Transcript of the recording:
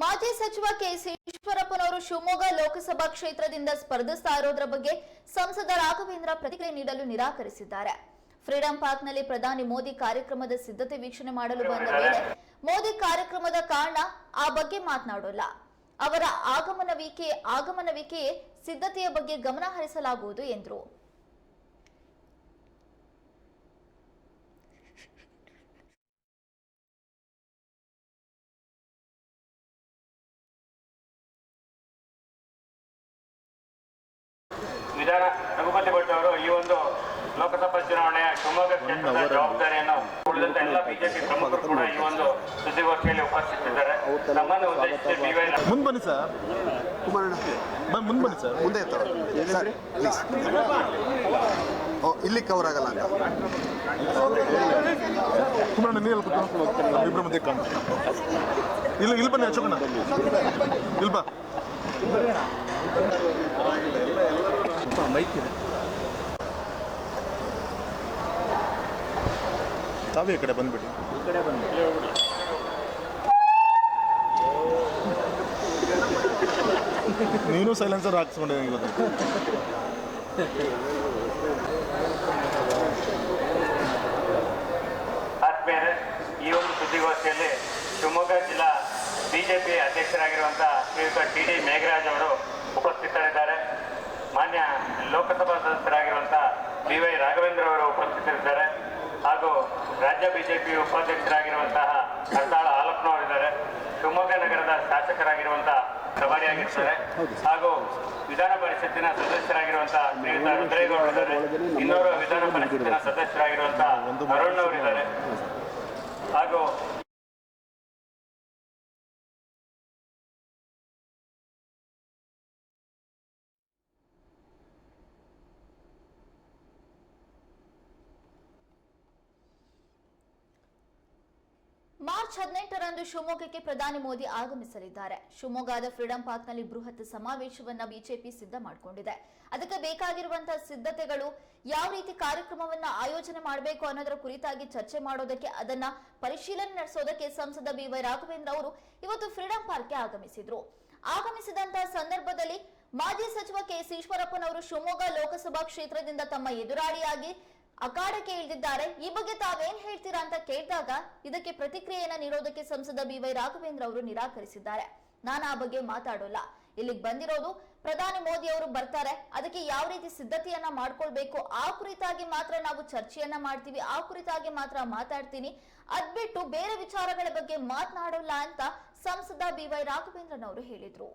ಮಾಜಿ ಸಚಿವ ಕೆಸಿ ಈಶ್ವರಪ್ಪನವರು ಶಿವಮೊಗ್ಗ ಲೋಕಸಭಾ ಕ್ಷೇತ್ರದಿಂದ ಸ್ಪರ್ಧಿಸ್ತಾ ಇರೋದ್ರ ಬಗ್ಗೆ ಸಂಸದ ರಾಘವೇಂದ್ರ ಪ್ರತಿಕ್ರಿಯೆ ನೀಡಲು ನಿರಾಕರಿಸಿದ್ದಾರೆ. ಫ್ರೀಡಂ ಪಾರ್ಕ್ನಲ್ಲಿ ಪ್ರಧಾನಿ ಮೋದಿ ಕಾರ್ಯಕ್ರಮದ ಸಿದ್ಧತೆ ವೀಕ್ಷಣೆ ಮಾಡಲು ಬಂದ ವೇಳೆ ಮೋದಿ ಕಾರ್ಯಕ್ರಮದ ಕಾರಣ ಆ ಬಗ್ಗೆ ಮಾತನಾಡೋಲ್ಲ. ಅವರ ಆಗಮನವಿಕೆ, ಆಗಮನವಿಕೆಯೇ ಸಿದ್ಧತೆಯ ಬಗ್ಗೆ ಗಮನ ಹರಿಸಲಾಗುವುದು ಎಂದರು. ವಿಧಾನ ರಘುಪತಿ ಭಟ್ ಅವರು ಈ ಒಂದು ಲೋಕಸಭಾ ಚುನಾವಣೆಯ ಶಿವಮೊಗ್ಗ ಕ್ಷೇತ್ರದ ಜವಾಬ್ದಾರಿಯನ್ನು ಉಳಿದಂತ ಎಲ್ಲ ಬಿಜೆಪಿ ಪ್ರಮುಖರು ಕೂಡ ಈ ಒಂದು ಸುದ್ದಿಗೋಷ್ಠಿಯಲ್ಲಿ ಉಪಸ್ಥಿತಿದ್ದಾರೆ. ನಮ್ಮನ್ನು ಉದ್ದೇಶಿಸಿ ಬಿವೈ ಮುಂದೆ ಬನ್ನಿ ಸರ್. ಕುಮಾರಣ್ಣ. ಬ- ಮುಂದೆ ಬನ್ನಿ ಸರ್. ಮುಂದೆ ಸರ್ ಪ್ಲೀಸ್ ಓ ಇಲ್ಲಿ ಕವರ್ ಆಗಲ್ಲ ಅಂತ. ಕುಮಾರಣ್ಣ ನೀರು ಕೂತು ಇಬ್ಬರ ಮಧ್ಯೆ ಕಾಣು ಇಲ್ಲಿ ಇಲ್ಲಿ ಬನ್ನಿ ಅಶೋಕಣ್ಣ. ಇಲ್ಲಿ ಬಾ. ತಾವೇ ಈ ಕಡೆ ಬಂದ್ಬಿಡಿ. ನೀನು ಸೈಲೆನ್ಸರ್ ಹಾಕ್ಸ್ಕೊಂಡೆ ಇವತ್ತು. ಆದ್ಮೇಲೆ ಈ ಒಂದು ಸುದ್ದಿಗೋಷ್ಠಿಯಲ್ಲಿ ಶಿವಮೊಗ್ಗ ಜಿಲ್ಲಾ ಬಿಜೆಪಿ ಅಧ್ಯಕ್ಷರಾಗಿರುವಂತಹ ಶ್ರೀಯುತ ಟಿ ಡಿ ಮೇಘರಾಜ್ ಅವರು ಉಪಸ್ಥಿತರಿದ್ದಾರೆ ಮಾನ್ಯ ಲೋಕಸಭಾ ಸದಸ್ಯರಾಗಿರುವಂತಹ ಬಿ ವೈ ರಾಘವೇಂದ್ರ ಅವರು ಉಪಸ್ಥಿತರಿದ್ದಾರೆ ಹಾಗೂ ರಾಜ್ಯ ಬಿಜೆಪಿ ಉಪಾಧ್ಯಕ್ಷರಾಗಿರುವಂತಹ ಕರ್ತಾಳ ಹಾಲಪ್ಪನವರಿದ್ದಾರೆ ಶಿವಮೊಗ್ಗ ನಗರದ ಶಾಸಕರಾಗಿರುವಂತಹ ಪ್ರಭಾರಿಯಾಗಿರ್ತಾರೆ ಹಾಗೂ ವಿಧಾನ ಪರಿಷತ್ತಿನ ಸದಸ್ಯರಾಗಿರುವಂತಹ ಶ್ರೀಯುತ ರುದ್ರೇಗೌಡರಿದ್ದಾರೆ ಇನ್ನೋರ್ವ ವಿಧಾನ ಪರಿಷತ್ತಿನ ಸದಸ್ಯರಾಗಿರುವಂತಹ ಅರುಣ್ ಅವರಿದ್ದಾರೆ ಹಾಗೂ ಮಾರ್ಚ್ ಹದಿನೆಂಟರಂದು ಶಿವಮೊಗ್ಗಕ್ಕೆ ಪ್ರಧಾನಿ ಮೋದಿ ಆಗಮಿಸಲಿದ್ದಾರೆ. ಶಿವಮೊಗ್ಗದ ಫ್ರೀಡಂ ಪಾರ್ಕ್ನಲ್ಲಿ ಬೃಹತ್ ಸಮಾವೇಶವನ್ನ ಬಿಜೆಪಿ ಸಿದ್ಧ ಮಾಡಿಕೊಂಡಿದೆ. ಅದಕ್ಕೆ ಬೇಕಾಗಿರುವಂತಹ ಸಿದ್ಧತೆಗಳು ಯಾವ ರೀತಿ ಕಾರ್ಯಕ್ರಮವನ್ನ ಆಯೋಜನೆ ಮಾಡಬೇಕು ಅನ್ನೋದರ ಕುರಿತಾಗಿ ಚರ್ಚೆ ಮಾಡೋದಕ್ಕೆ, ಅದನ್ನ ಪರಿಶೀಲನೆ ನಡೆಸೋದಕ್ಕೆ ಸಂಸದ ಬಿ ವೈ ರಾಘವೇಂದ್ರ ಅವರು ಇವತ್ತು ಫ್ರೀಡಂ ಪಾರ್ಕ್ಗೆ ಆಗಮಿಸಿದ್ರು. ಆಗಮಿಸಿದಂತಹ ಸಂದರ್ಭದಲ್ಲಿ ಮಾಜಿ ಸಚಿವ ಕೆ ಎಸ್ ಈಶ್ವರಪ್ಪನವರು ಶಿವಮೊಗ್ಗ ಲೋಕಸಭಾ ಕ್ಷೇತ್ರದಿಂದ ತಮ್ಮ ಎದುರಾಳಿಯಾಗಿ ಅಖಾಡಕ್ಕೆ ಇಳಿದಿದ್ದಾರೆ. ಈ ಬಗ್ಗೆ ತಾವೇನ್ ಹೇಳ್ತೀರಾ ಅಂತ ಕೇಳಿದಾಗ ಇದಕ್ಕೆ ಪ್ರತಿಕ್ರಿಯೆಯನ್ನ ನೀಡೋದಕ್ಕೆ ಸಂಸದ ಬಿ ವೈ ರಾಘವೇಂದ್ರ ಅವರು ನಿರಾಕರಿಸಿದ್ದಾರೆ. ನಾನು ಆ ಬಗ್ಗೆ ಮಾತಾಡೋಲ್ಲ. ಇಲ್ಲಿಗೆ ಬಂದಿರೋದು ಪ್ರಧಾನಿ ಮೋದಿ ಅವರು ಬರ್ತಾರೆ. ಅದಕ್ಕೆ ಯಾವ ರೀತಿ ಸಿದ್ಧತೆಯನ್ನ ಮಾಡ್ಕೊಳ್ಬೇಕು? ಆ ಕುರಿತಾಗಿ ಮಾತ್ರ ನಾವು ಚರ್ಚೆಯನ್ನ ಮಾಡ್ತೀವಿ. ಆ ಕುರಿತಾಗಿ ಮಾತ್ರ ಮಾತಾಡ್ತೀನಿ. ಅದ್ಬಿಟ್ಟು ಬೇರೆ ವಿಚಾರಗಳ ಬಗ್ಗೆ ಮಾತನಾಡೋಲ್ಲ ಅಂತ ಸಂಸದ ಬಿ ವೈ ರಾಘವೇಂದ್ರನ್ ಅವರು ಹೇಳಿದ್ರು.